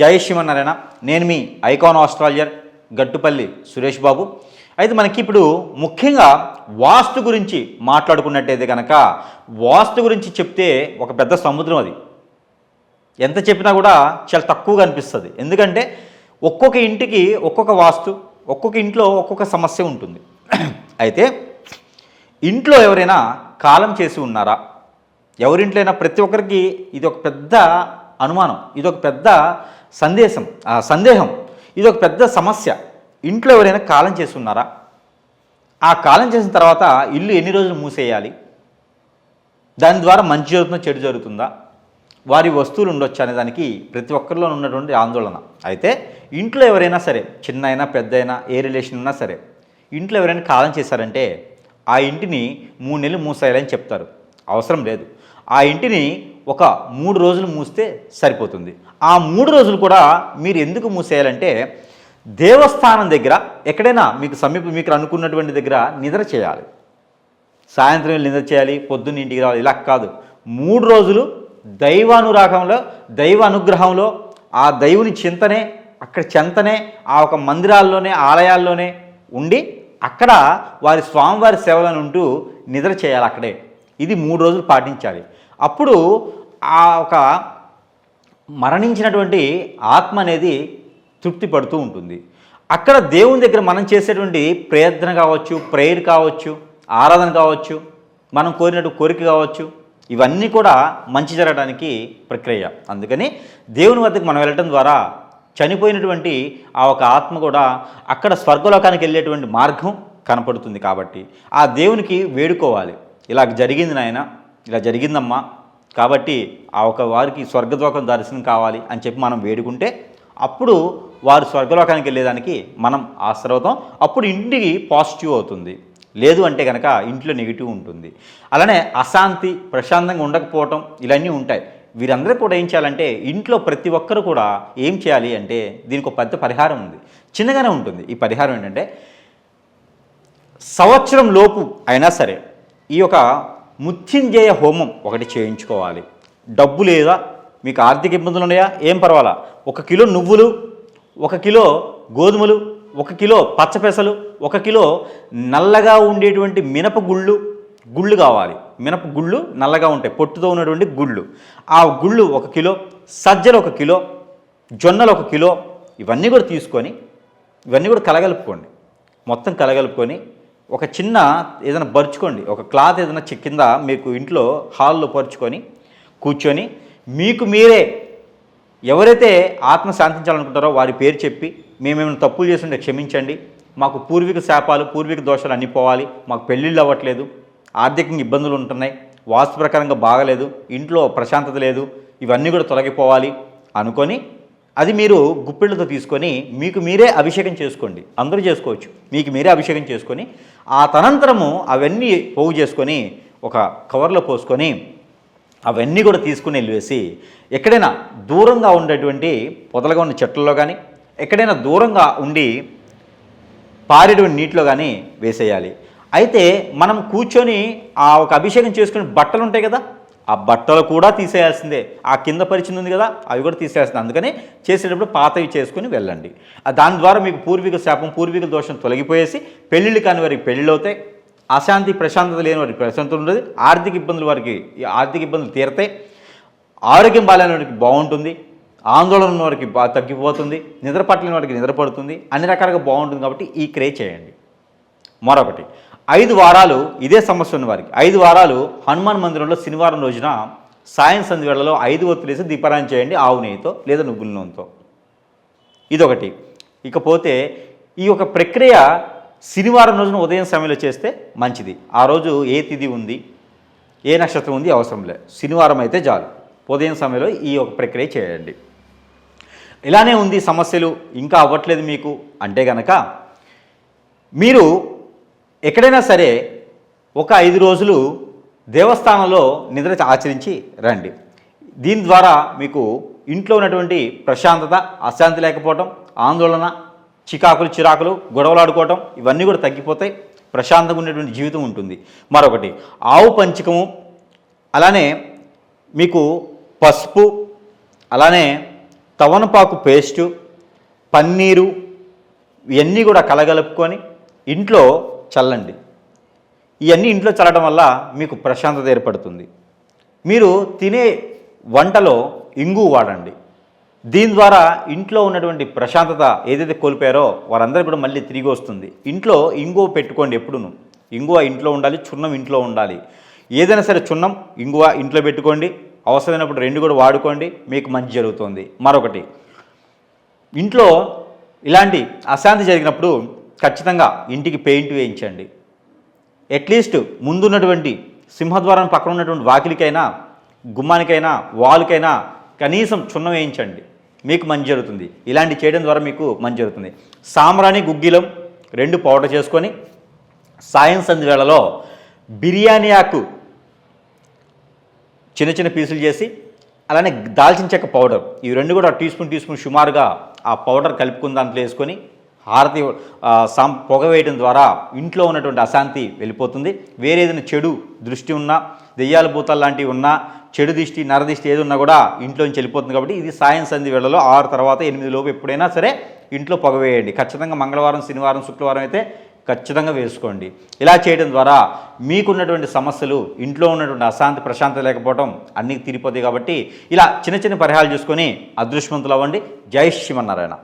జై శ్రీమన్నారాయణ నేను మీ ఐకాన్ ఆస్ట్రాలజర్ గట్టుపల్లి సురేష్ బాబు. అయితే మనకి ఇప్పుడు ముఖ్యంగా వాస్తు గురించి మాట్లాడుకున్నట్టయితే కనుక వాస్తు గురించి చెప్తే ఒక పెద్ద సముద్రం అది. ఎంత చెప్పినా కూడా చాలా తక్కువగా అనిపిస్తుంది. ఎందుకంటే ఒక్కొక్క ఇంటికి ఒక్కొక్క వాస్తు ఒక్కొక్క ఇంట్లో ఒక్కొక్క సమస్య ఉంటుంది. అయితే ఇంట్లో ఎవరైనా కాలం చేసి ఉన్నారా? ఎవరింట్లో అయినా ప్రతి ఒక్కరికి ఇది ఒక పెద్ద అనుమానం ఇది ఒక పెద్ద సందేశం ఆ, సందేహం. ఇది ఒక పెద్ద సమస్య. ఇంట్లో ఎవరైనా కాలం చేస్తున్నారా? ఆ కాలం చేసిన తర్వాత ఇల్లు ఎన్ని రోజులు మూసేయాలి? దాని ద్వారా మంచి జరుగుతుందా చెడు జరుగుతుందా? వారి వస్తువులు ఉండొచ్చు అనే దానికి ప్రతి ఒక్కరిలో ఉన్నటువంటి ఆందోళన. అయితే ఇంట్లో ఎవరైనా సరే చిన్న అయినా పెద్ద అయినా ఏ రిలేషన్ ఉన్నా సరే ఇంట్లో ఎవరైనా కాలం చేశారంటే ఆ ఇంటిని మూడు నెలలు మూసేయాలని చెప్తారు. అవసరం లేదు. ఆ ఇంటిని ఒక మూడు రోజులు మూస్తే సరిపోతుంది. ఆ మూడు రోజులు కూడా మీరు ఎందుకు మూసేయాలంటే దేవస్థానం దగ్గర ఎక్కడైనా మీకు సమీప మీకు అనుకున్నటువంటి దగ్గర నిద్ర చేయాలి. సాయంత్రం వెళ్ళి నిద్ర చేయాలి పొద్దున్న ఇంటికి రావాలి ఇలా కాదు. మూడు రోజులు దైవానురాగంలో దైవ అనుగ్రహంలో ఆ దైవుని చింతనే అక్కడ చెంతనే ఆ ఒక మందిరాల్లోనే ఆలయాల్లోనే ఉండి అక్కడ వారి స్వామివారి సేవలను ఉంటూ నిద్ర చేయాలి అక్కడే. ఇది మూడు రోజులు పాటించాలి. అప్పుడు ఆ ఒక మరణించినటువంటి ఆత్మ అనేది తృప్తి పడుతూ ఉంటుంది. అక్కడ దేవుని దగ్గర మనం చేసేటువంటి ప్రయత్న కావచ్చు ప్రేయర్ కావచ్చు ఆరాధన కావచ్చు మనం కోరినట్టు కోరిక కావచ్చు ఇవన్నీ కూడా మంచి జరగడానికి ప్రక్రియ. అందుకని దేవుని వద్దకు మనం వెళ్ళటం ద్వారా చనిపోయినటువంటి ఆ ఒక ఆత్మ కూడా అక్కడ స్వర్గలోకానికి వెళ్ళేటువంటి మార్గం కనపడుతుంది కాబట్టి ఆ దేవునికి వేడుకోవాలి. ఇలా జరిగింది నాయన. ఇలా జరిగిందమ్మా. కాబట్టి ఆ ఒక వారికి స్వర్గద్వకం దర్శనం కావాలి అని చెప్పి మనం వేడుకుంటే అప్పుడు వారు స్వర్గలోకానికి వెళ్ళేదానికి మనం ఆశ్రవుతాం. అప్పుడు ఇంటికి పాజిటివ్ అవుతుంది. లేదు అంటే కనుక ఇంట్లో నెగిటివ్ ఉంటుంది. అలానే అశాంతి ప్రశాంతంగా ఉండకపోవటం ఇలాన్నీ ఉంటాయి. వీరందరూ కూడా ఏం చేయాలంటే ఇంట్లో ప్రతి ఒక్కరు కూడా ఏం చేయాలి అంటే దీనికి ఒక పెద్ద పరిహారం ఉంది. చిన్నగానే ఉంటుంది. ఈ పరిహారం ఏంటంటే సంవత్సరం లోపు అయినా సరే ఈ యొక్క ముత్యంజయ హోమం ఒకటి చేయించుకోవాలి. డబ్బు లేదా మీకు ఆర్థిక ఇబ్బందులు ఉన్నాయా? ఏం పర్వాలా? ఒక కిలో నువ్వులు ఒక కిలో గోధుమలు ఒక కిలో పచ్చపెసలు ఒక కిలో నల్లగా ఉండేటువంటి మినప గుళ్ళు గుళ్ళు కావాలి. మినప గుళ్ళు నల్లగా ఉంటాయి. పొట్టుతో ఉన్నటువంటి గుళ్ళు. ఆ గుళ్ళు ఒక కిలో సజ్జలు ఒక కిలో జొన్నలు ఒక కిలో ఇవన్నీ కూడా తీసుకొని ఇవన్నీ కూడా కలగలుపుకోండి. మొత్తం కలగలుపుకొని ఒక చిన్న ఏదైనా పరుచుకోండి ఒక క్లాత్ ఏదైనా చి- కింద మీకు ఇంట్లో హాల్లో పరుచుకొని కూర్చొని మీకు మీరే ఎవరైతే ఆత్మ శాంతించాలనుకుంటారో వారి పేరు చెప్పి మేమేమైనా తప్పులు చేస్తుంటే క్షమించండి. మాకు పూర్వీక శాపాలు పూర్వీక దోషాలు అన్నీ పోవాలి. మాకు పెళ్ళిళ్ళు అవ్వట్లేదు. ఆర్థికంగా ఇబ్బందులు ఉంటున్నాయి. వాస్తు ప్రకారంగా బాగలేదు. ఇంట్లో ప్రశాంతత లేదు. ఇవన్నీ కూడా తొలగిపోవాలి అనుకొని అది మీరు గుప్పిళ్ళతో తీసుకొని మీకు మీరే అభిషేకం చేసుకోండి. అందరూ చేసుకోవచ్చు. మీకు మీరే అభిషేకం చేసుకొని ఆ తనంతరము అవన్నీ పోగు చేసుకొని ఒక కవర్లో పోసుకొని అవన్నీ కూడా తీసుకుని వెళ్ళేసి ఎక్కడైనా దూరంగా ఉండేటువంటి పొదలుగా ఉన్న చెట్లలో కానీ ఎక్కడైనా దూరంగా ఉండి పారేటువంటి నీటిలో కానీ వేసేయాలి. అయితే మనం కూర్చొని ఆ ఒక అభిషేకం చేసుకుని బట్టలు ఉంటాయి కదా ఆ బట్టలు కూడా తీసేయాల్సిందే. ఆ కింద పరిచింది ఉంది కదా అవి కూడా తీసేయాల్సిందే. అందుకని చేసేటప్పుడు పాతవి చేసుకుని వెళ్ళండి. దాని ద్వారా మీకు పూర్వీకుల శాపం పూర్వీకుల దోషం తొలగిపోయేసి పెళ్ళిళ్ళు కాని వారికి పెళ్ళిళ్ళు అవుతాయి. అశాంతి ప్రశాంతత లేని వారికి ప్రశాంతత ఉండదు. ఆర్థిక ఇబ్బందులు వారికి ఆర్థిక ఇబ్బందులు తీరతాయి. ఆరోగ్యం బాగాలేని వారికి బాగుంటుంది. ఆందోళన ఉన్న వారికి బా తగ్గిపోతుంది. నిద్ర పట్టలేని వారికి నిద్ర పడుతుంది అన్ని రకాలుగా బాగుంటుంది కాబట్టి ఈ క్రే చేయండి. మరొకటి ఐదు వారాలు ఇదే సమస్య ఉన్న వారికి. ఐదు వారాలు హనుమాన్ మందిరంలో శనివారం రోజున సాయం సంధి వేళలో ఐదు ఒత్తులేసి దీపారాయణ చేయండి ఆవు నెయ్యితో లేదా నువ్వుల నూనెతో. ఇదొకటి. ఇకపోతే ఈ యొక్క ప్రక్రియ శనివారం రోజున ఉదయం సమయంలో చేస్తే మంచిది. ఆ రోజు ఏ తిథి ఉంది ఏ నక్షత్రం ఉంది అవసరం లేదు శనివారం అయితే చాలు. ఉదయం సమయంలో ఈ యొక్క ప్రక్రియ చేయండి. ఇలానే ఉంది సమస్యలు ఇంకా అవ్వట్లేదు మీకు. అంటే గనక మీరు ఎక్కడైనా సరే ఒక ఐదు రోజులు దేవస్థానంలో నిద్ర ఆచరించి రండి. దీని ద్వారా మీకు ఇంట్లో ఉన్నటువంటి ప్రశాంతత అశాంతి లేకపోవటం ఆందోళన చికాకులు చిరాకులు గొడవలాడుకోవటం ఇవన్నీ కూడా తగ్గిపోతాయి ప్రశాంతంగా ఉండేటువంటి జీవితం ఉంటుంది. మరొకటి ఆవు పంచకము అలానే మీకు పసుపు అలానే తవనపాకు పేస్టు పన్నీరు ఇవన్నీ కూడా కలగలుపుకొని ఇంట్లో చల్లండి. ఇవన్నీ ఇంట్లో చల్లడం వల్ల మీకు ప్రశాంతత ఏర్పడుతుంది. మీరు తినే వంటలో ఇంగు వాడండి. దీని ద్వారా ఇంట్లో ఉన్నటువంటి ప్రశాంతత ఏదైతే కోల్పోయారో వారందరూ కూడా మళ్ళీ తిరిగి వస్తుంది. ఇంట్లో ఇంగువ పెట్టుకోండి ఎప్పుడును. ఇంగువ ఇంట్లో ఉండాలి చున్నం ఇంట్లో ఉండాలి. ఏదైనా సరే చున్నం ఇంగువ ఇంట్లో పెట్టుకోండి. అవసరమైనప్పుడు రెండు కూడా వాడుకోండి. మీకు మంచి జరుగుతుంది. మరొకటి ఇంట్లో ఇలాంటి అశాంతి జరిగినప్పుడు ఖచ్చితంగా ఇంటికి పెయింట్ వేయించండి. అట్లీస్ట్ ముందున్నటువంటి సింహద్వారం పక్కన ఉన్నటువంటి వాకిలికైనా గుమ్మానికైనా వాలుకైనా కనీసం చున్నం వేయించండి. మీకు మంచి జరుగుతుంది. ఇలాంటి చేయడం ద్వారా మీకు మంచి జరుగుతుంది. సాంబ్రాణి గుగ్గిలం రెండు పౌడర్ చేసుకొని సాయం సంధి వేళలో బిర్యానీ ఆకు చిన్న చిన్న పీసులు చేసి అలానే దాల్చిన చెక్క పౌడర్. ఇవి రెండు కూడా టీ స్పూన్ టీ స్పూన్ సుమారుగా ఆ పౌడర్ కలుపుకుని దాంట్లో వేసుకొని హారతి సాం పొగ వేయడం ద్వారా ఇంట్లో ఉన్నటువంటి అశాంతి వెళ్ళిపోతుంది. వేరే ఏదైనా చెడు దృష్టి ఉన్నా దెయ్యాల భూతాలు లాంటివి ఉన్నా చెడు దిష్టి నరదిష్టి ఏది ఉన్నా కూడా ఇంట్లోంచి వెళ్ళిపోతుంది కాబట్టి ఇది సాయం సంధి వేళలో ఆరు తర్వాత ఎనిమిది లోపు ఎప్పుడైనా సరే ఇంట్లో పొగ వేయండి. ఖచ్చితంగా మంగళవారం శనివారం శుక్రవారం అయితే ఖచ్చితంగా వేసుకోండి. ఇలా చేయడం ద్వారా మీకున్నటువంటి సమస్యలు ఇంట్లో ఉన్నటువంటి అశాంతి ప్రశాంతత లేకపోవడం అన్నీ తీరిపోతాయి కాబట్టి ఇలా చిన్న చిన్న పరిహారాలు చేసుకొని అదృష్టవంతులు అవ్వండి. జై శ్రీమన్నారాయణ.